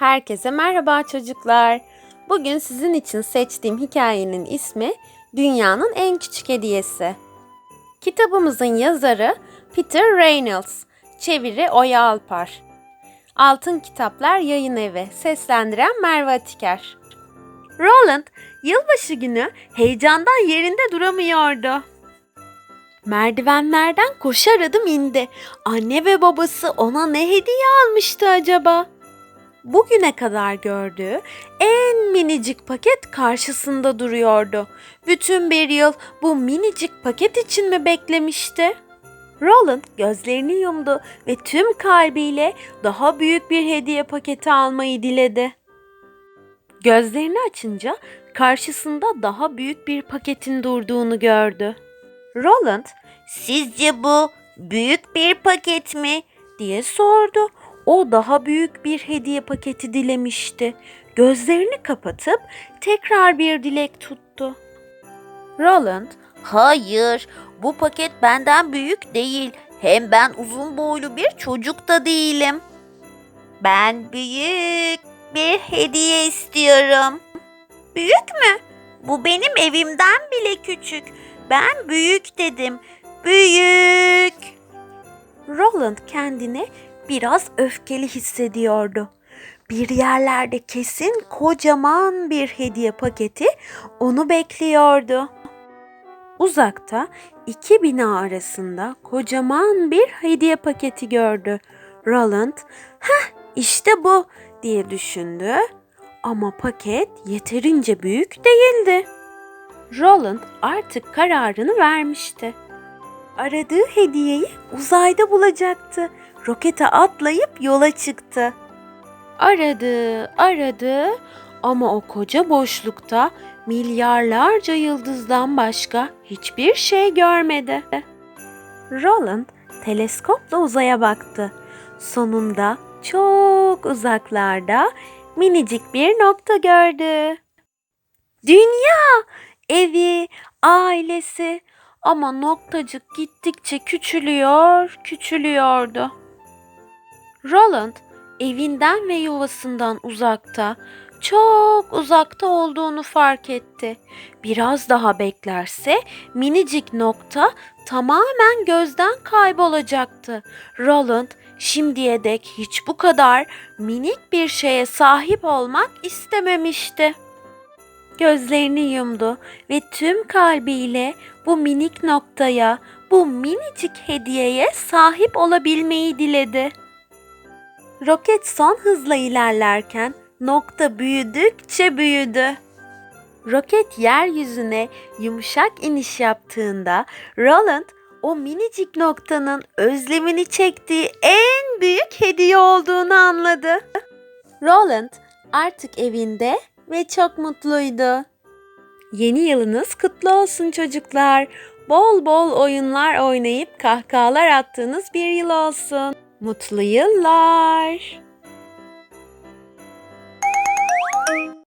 Herkese merhaba çocuklar. Bugün sizin için seçtiğim hikayenin ismi Dünyanın En Küçük Hediyesi. Kitabımızın yazarı Peter Reynolds, çeviri Oya Alpar. Altın Kitaplar Yayın Evi, seslendiren Merve Atiker. Roland, yılbaşı günü heyecandan yerinde duramıyordu. Merdivenlerden koşar adım indi. Anne ve babası ona ne hediye almıştı acaba? Bugüne kadar gördüğü en minicik paket karşısında duruyordu. Bütün bir yıl bu minicik paket için mi beklemişti? Roland gözlerini yumdu ve tüm kalbiyle daha büyük bir hediye paketi almayı diledi. Gözlerini açınca karşısında daha büyük bir paketin durduğunu gördü. Roland, "Sizce bu büyük bir paket mi?" diye sordu. O daha büyük bir hediye paketi dilemişti. Gözlerini kapatıp tekrar bir dilek tuttu. Roland, Hayır, bu paket benden büyük değil. Hem ben uzun boylu bir çocuk da değilim. Ben büyük bir hediye istiyorum. Büyük mü? Bu benim evimden bile küçük. Ben büyük dedim. Büyük. Roland kendini biraz öfkeli hissediyordu. Bir yerlerde kesin kocaman bir hediye paketi onu bekliyordu. Uzakta iki bina arasında kocaman bir hediye paketi gördü. Roland, "Heh, işte bu." diye düşündü. Ama paket yeterince büyük değildi. Roland artık kararını vermişti. Aradığı hediyeyi uzayda bulacaktı. Rokete atlayıp yola çıktı. Aradı, aradı ama o koca boşlukta milyarlarca yıldızdan başka hiçbir şey görmedi. Roland teleskopla uzaya baktı. Sonunda çok uzaklarda minicik bir nokta gördü. Dünya, evi, ailesi ama noktacık gittikçe küçülüyor, küçülüyordu. Roland evinden ve yuvasından uzakta, çok uzakta olduğunu fark etti. Biraz daha beklerse minicik nokta tamamen gözden kaybolacaktı. Roland şimdiye dek hiç bu kadar minik bir şeye sahip olmak istememişti. Gözlerini yumdu ve tüm kalbiyle bu minik noktaya, bu minicik hediyeye sahip olabilmeyi diledi. Roket son hızla ilerlerken nokta büyüdükçe büyüdü. Roket yeryüzüne yumuşak iniş yaptığında Roland o minicik noktanın özlemini çektiği en büyük hediye olduğunu anladı. Roland artık evinde ve çok mutluydu. Yeni yılınız kutlu olsun çocuklar. Bol bol oyunlar oynayıp kahkahalar attığınız bir yıl olsun. Mutlu yıllar.